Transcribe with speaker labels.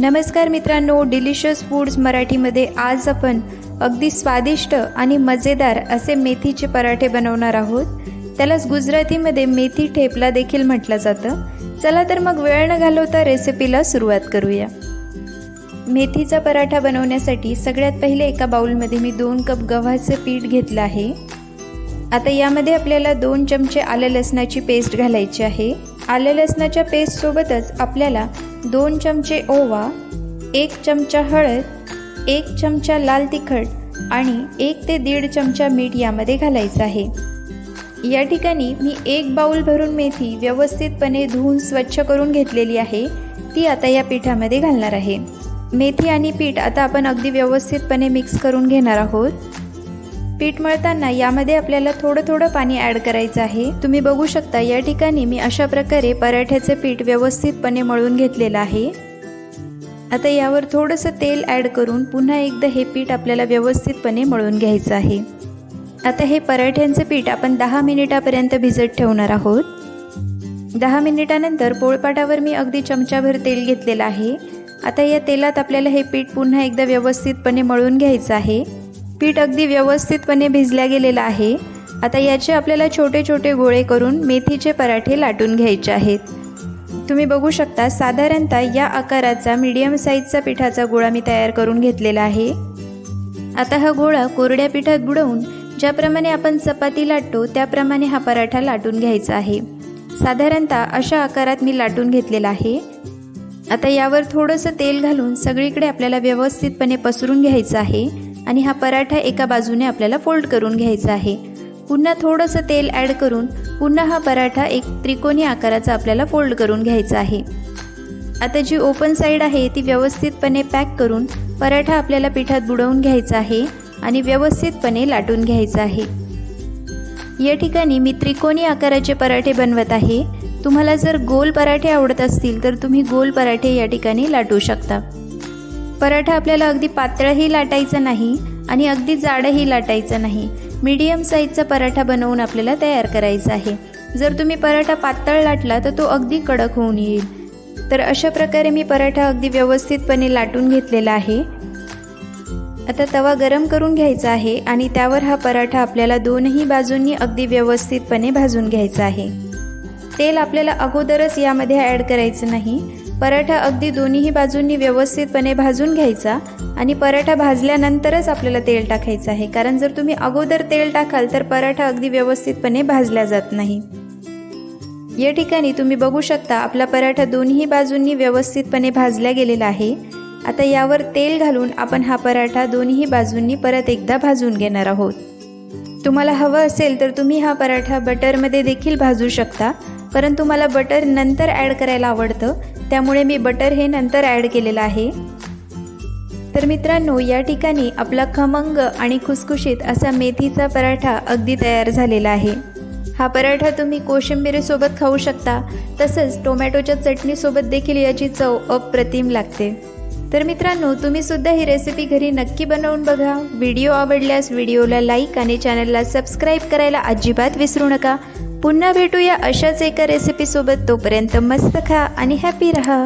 Speaker 1: नमस्कार मित्रांनो delicious foods मराठीमध्ये आज आपण अगदी स्वादिष्ट आणि मजेदार असे मेथीचे पराठे बनवणार आहोत. त्यालाच गुजरातीमध्ये मेथी ठेपला देखील म्हटलं जातं. चला तर मग वेळ न घालवता रेसिपीला सुरुवात करूया. मेथीचा पराठा बनवण्यासाठी सगळ्यात पहिले एका बाउलमध्ये मी दोन कप गव्हाचं पीठ घेतलं आहे. आता यामध्ये आपल्याला दोन चमचे आलं लसणाची पेस्ट घालायची आहे. आलं लसणाच्या पेस्टसोबतच आपल्याला दोन चमचे ओवा एक चमचा हळद एक चमचा लाल तिखट आणि एक ते दीड चमचा मीठ यामध्ये घालायचं आहे. या ठिकाणी मी एक बाऊल भरून मेथी व्यवस्थितपणे धुवून स्वच्छ करून घेतलेली आहे. ती आता या पिठामध्ये घालणार आहे. मेथी आणि पीठ आता आपण अगदी व्यवस्थितपणे मिक्स करून घेणार आहोत. पीठ मळताना यामध्ये आपल्याला थोडं थोडं पाणी ॲड करायचं आहे. तुम्ही बघू शकता या ठिकाणी मी अशा प्रकारे पराठ्याचे पीठ व्यवस्थितपणे मळून घेतलेलं आहे. आता यावर थोडंसं तेल ॲड करून पुन्हा एकदा हे पीठ आपल्याला व्यवस्थितपणे मळून घ्यायचं आहे. आता हे पराठ्यांचे पीठ आपण दहा मिनिटापर्यंत भिजत ठेवणार आहोत. दहा मिनिटानंतर पोळपाटावर मी अगदी चमचाभर तेल घेतलेलं आहे. आता या तेलात आपल्याला हे पीठ पुन्हा एकदा व्यवस्थितपणे मळून घ्यायचं आहे. पीठ अगदी व्यवस्थितपणे भिजल्या गेलेलं आहे. आता याचे आपल्याला छोटे छोटे गोळे करून मेथीचे पराठे लाटून घ्यायचे आहेत. तुम्ही बघू शकता साधारणतः या आकाराचा मीडियम साईजचा पिठाचा गोळा मी तयार करून घेतलेला आहे. आता हा गोळा कोरड्या पिठात बुडवून ज्याप्रमाणे आपण चपाती लाटतो त्याप्रमाणे हा पराठा लाटून घ्यायचा आहे. साधारणतः अशा आकारात मी लाटून घेतलेला आहे. आता यावर थोडंसं तेल घालून सगळीकडे आपल्याला व्यवस्थितपणे पसरून घ्यायचं आहे. आणि हा पराठा एका बाजूने आपल्याला फोल्ड करून घ्यायचा आहे. पुन्हा थोडंसं तेल ॲड करून पुन्हा हा पराठा एक त्रिकोणी आकाराचा आपल्याला फोल्ड करून घ्यायचा आहे. आता जी ओपन साईड आहे ती व्यवस्थितपणे पॅक करून पराठा आपल्याला पिठात बुडवून घ्यायचा आहे आणि व्यवस्थितपणे लाटून घ्यायचा आहे. या ठिकाणी मी त्रिकोणी आकाराचे पराठे बनवत आहे. तुम्हाला जर गोल पराठे आवडत असतील तर तुम्ही गोल पराठे या ठिकाणी लाटू शकता. पराठा आपल्याला अगदी पातळही लाटायचा नाही आणि अगदी जाडही लाटायचं नाही. मीडियम साईजचा पराठा बनवून आपल्याला तयार करायचा आहे. जर तुम्ही पराठा पातळ लाटला तर तो अगदी कडक होऊन येईल. तर अशा प्रकारे मी पराठा अगदी व्यवस्थितपणे लाटून घेतलेला आहे. आता तवा गरम करून घ्यायचा आहे आणि त्यावर हा पराठा आपल्याला दोनही बाजूंनी अगदी व्यवस्थितपणे भाजून घ्यायचा आहे. तेल आपल्याला अगोदरच यामध्ये ॲड करायचं नाही. पराठा अगदी दोन्ही बाजूंनी व्यवस्थितपणे भाजून घ्यायचा आणि पराठा भाजल्यानंतरच आपल्याला तेल टाकायचं आहे. कारण जर तुम्ही अगोदर तेल टाकाल तर पराठा अगदी व्यवस्थितपणे भाजला जात नाही. या ठिकाणी तुम्ही बघू शकता आपला पराठा दोन्ही बाजूंनी व्यवस्थितपणे भाजला गेलेला आहे. आता यावर तेल घालून आपण हा पराठा दोन्ही बाजूंनी परत एकदा भाजून घेणार आहोत. तुम्हाला हवं असेल तर तुम्ही हा पराठा बटरमध्ये देखील भाजू शकता परंतु मला बटर नंतर ॲड करायला आवडतं त्यामुळे मी बटर हे नंतर ॲड केलेलं आहे. तर मित्रांनो या ठिकाणी आपला खमंग आणि खुसखुशीत असा मेथीचा पराठा अगदी तयार झालेला आहे. हा पराठा तुम्ही कोशिंबिरीसोबत खाऊ शकता तसंच टोमॅटोच्या चटणीसोबत देखील याची चव अप्रतिम लागते. तर मित्रांनो तुम्ही सुद्धा ही रेसिपी घरी नक्की बनवून बघा. व्हिडिओ आवडल्यास व्हिडिओला लाईक आणि चॅनलला सबस्क्राईब करायला अजिबात विसरू नका. पुन्हा भेटूया अशाच एका रेसिपीसोबत तोपर्यंत मस्त खा आणि हॅपी रहा.